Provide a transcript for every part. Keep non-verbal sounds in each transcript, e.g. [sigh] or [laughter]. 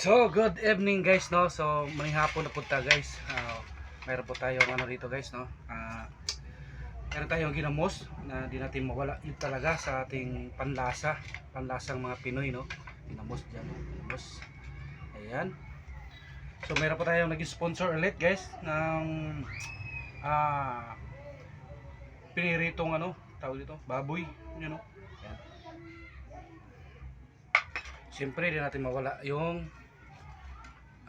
So, good evening guys, no? So, maning hapon na punta guys. Ah, mayroon po tayong ano rito guys, no? Ah, meron tayong ginamos na di natin mawala yun talaga sa ating panlasa. Panlasang mga Pinoy, no? Ginamos dyan, no? Ginamos. Ayan. So, meron po tayong naging sponsor ulit guys ng ah piniritong ano, tawag dito, baboy, yun, no? Ayan. Siyempre, di natin mawala yung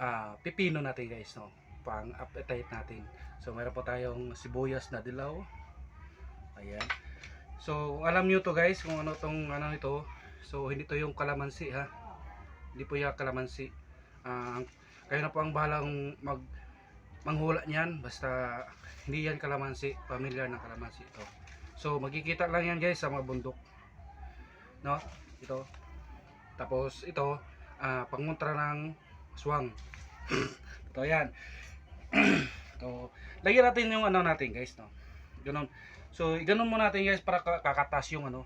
ah, pipino natin guys, no? Pang appetite natin. So, meron po tayong sibuyas na dilaw. Ayan. So, alam nyo to guys, kung ano tong ano nito. So, hindi to yung kalamansi ha. Hindi po yung kalamansi. Ah, kayo na po ang bahalang mag manghula niyan. Basta, hindi yan kalamansi. Familiar na kalamansi ito. So, magkikita lang yan guys sa mga bundok. No? Ito. Tapos ito, ah pangontra ng swang. [clears throat] ito yan. [clears throat] ito. Lagyan natin yung ano natin guys, no. Ganun. So, ganun mo natin guys para ka- kakatas yung ano,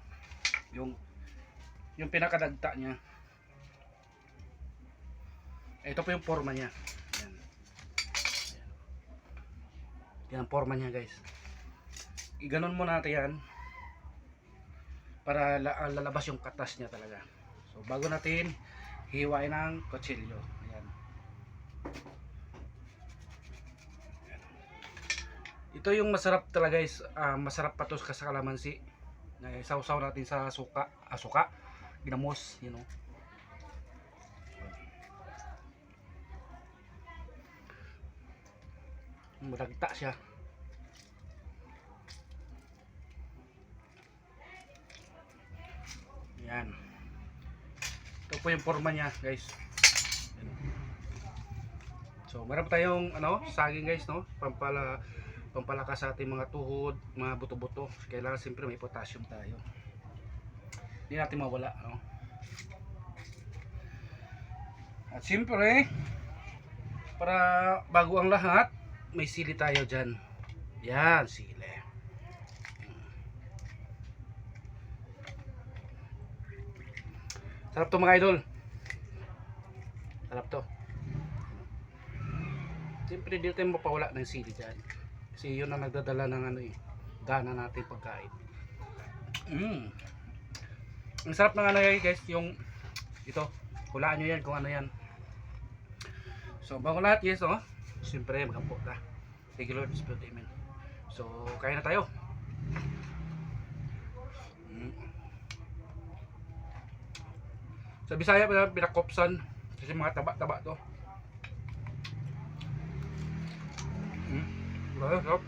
yung yung pinakadagta niya. Ito po yung forma niya. Yan. Yan. Ang forma niya guys. Iganon mo natin yan para la- lalabas yung katas niya talaga. So bago natin hiwain ng kutsilyo. Ayan. Ayan. Ito yung masarap talaga guys. Ah, masarap pa to sa kalamansi. Na sausaw natin sa suka, ah, suka, ginamos, you know. Malagta siya. Yan. Ito po yung forma niya, guys. So, meron tayong ano, saging guys, no? Pampala pampalakas sa ating mga tuhod, mga buto-buto. Kailangan siyempre may potassium tayo. Hindi natin mawala, no? At siyempre, para bago ang lahat, may sili tayo dyan. Yan, sili. Sarap to mga idol. Sarap to. Siyempre dito tayo mapawala ng sili dyan. Kasi yun ang nagdadala ng ano eh. Gana natin pagkain. Mm. Ang sarap ng ano yan guys. Yung ito. Hulaan nyo yan kung ano yan. So bago lahat yes oh. Siyempre magampo na. Thank you Lord. Spirit Amen. So kaya na tayo. Mm. Sa Bisaya pinakopsan kasi mga taba-taba to. Bayo, sarap.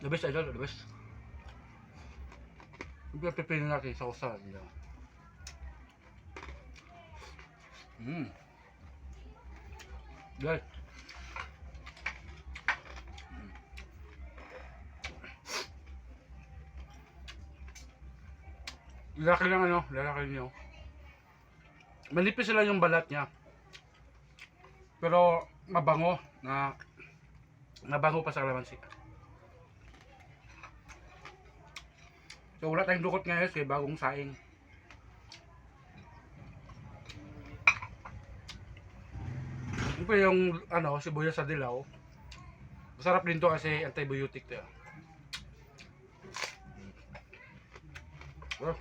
The best idol, the best. Pipinin natin sa usahan nila. Hmm. Guys. Hmm. Lalaki lang ano, lalaki niyo. Manipis sila yung balat niya. Pero mabango na mabango pa sa kalamansi. So wala tayong dukot ngayon kasi bagong saing. Ito pa yung ano, sibuyas sa dilaw. Masarap din to kasi antibiotic to. Oh.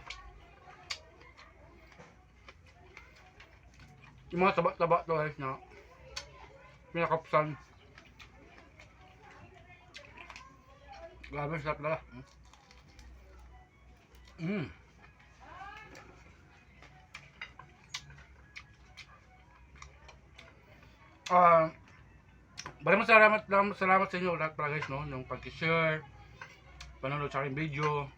Yung mga taba-taba to guys na pinakapsan. Grabe, sarap talaga. Mm. Ah, maraming salamat, salamat, salamat sa inyo lahat pala guys, no? Yung pag-share, panonood sa aking video.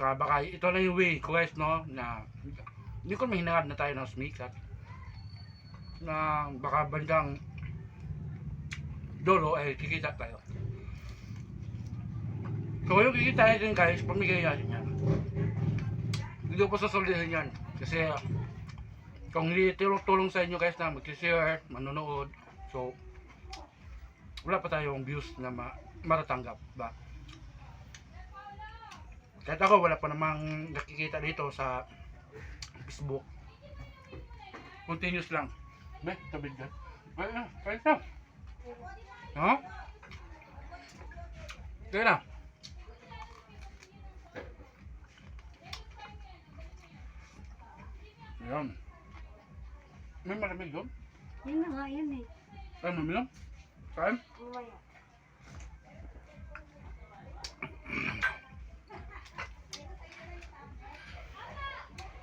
Sa baka ito na yung way ko guys, no? Na hindi ko mahinangad na tayo ng sumikat. Na baka bandang dolo ay kikita tayo. So yung kikita natin guys, pamigay natin yan. Hindi ko sasabihin yan. Kasi kung hindi tulong-tulong sa inyo guys na mag-share, manonood, so wala pa tayong views na ma matatanggap ba? Kahit ako, wala pa namang nakikita dito sa Facebook. Continuous lang. Be, tabid ka. Kaya na, kaya na. Ha? Kaya na. Ayan. May malamig doon? Yun na nga yun eh. Ay, mamilang? Kain? Mamaya.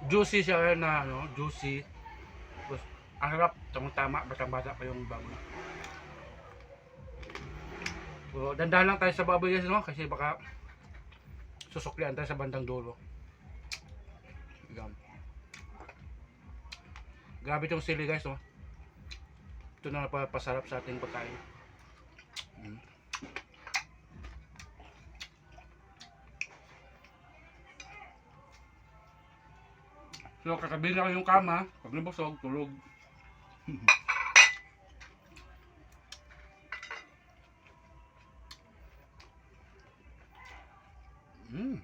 Juicy siya na ano, juicy. Ang harap, tamang tama, batang bata pa yung baboy. So, dandahan lang tayo sa baboy guys, no? Kasi baka susuklian tayo sa bandang dulo. Ayan. Grabe itong sili guys, no? Ito na napapasarap sa ating pagkain. Mm. So, kakabi na yung kama. Pag nabusog, tulog. Mm.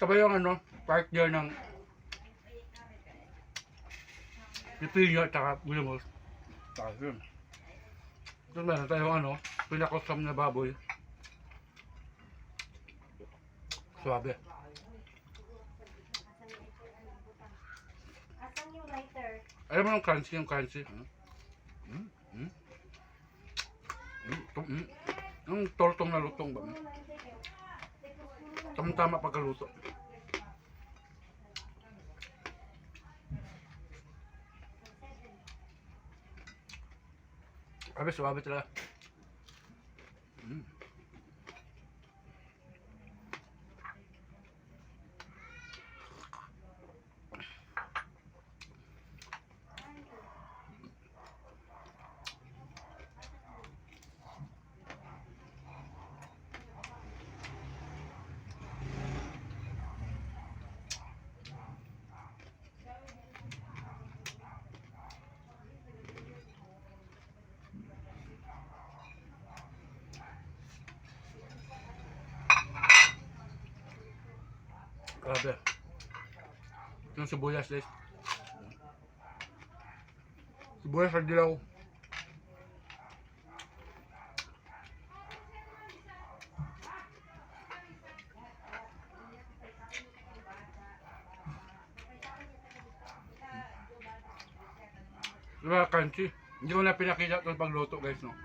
Sabay yung ano, partner ng pipino at saka gulimos. Saka yun. Ito meron tayong ano, pinakosam na baboy. Suwabe. Alam mo yung crunchy, yung crunchy. Hmm? Hmm? Hmm? Hmm? Tum- hmm? Yung tortong na lutong ba? Tama-tama pagkaluto. Abe, suwabe talaga. Grabe. Yung sibuyas, guys. Sibuyas sa dilaw. Diba, crunchy? Hindi ko na pinakita itong pagluto, guys, no?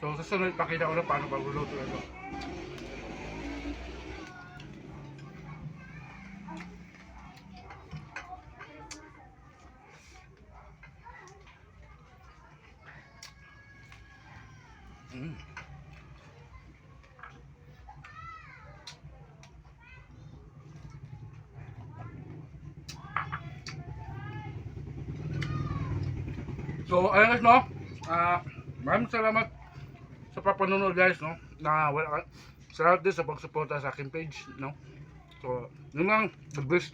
So, sa sunod, pakita ko na paano pagluluto ito. So, ayun guys, no? Ah, maraming salamat sa papanonood guys, no? Na wala ka. Salamat din sa pagsuporta sa aking page, no? So, yun lang. God bless.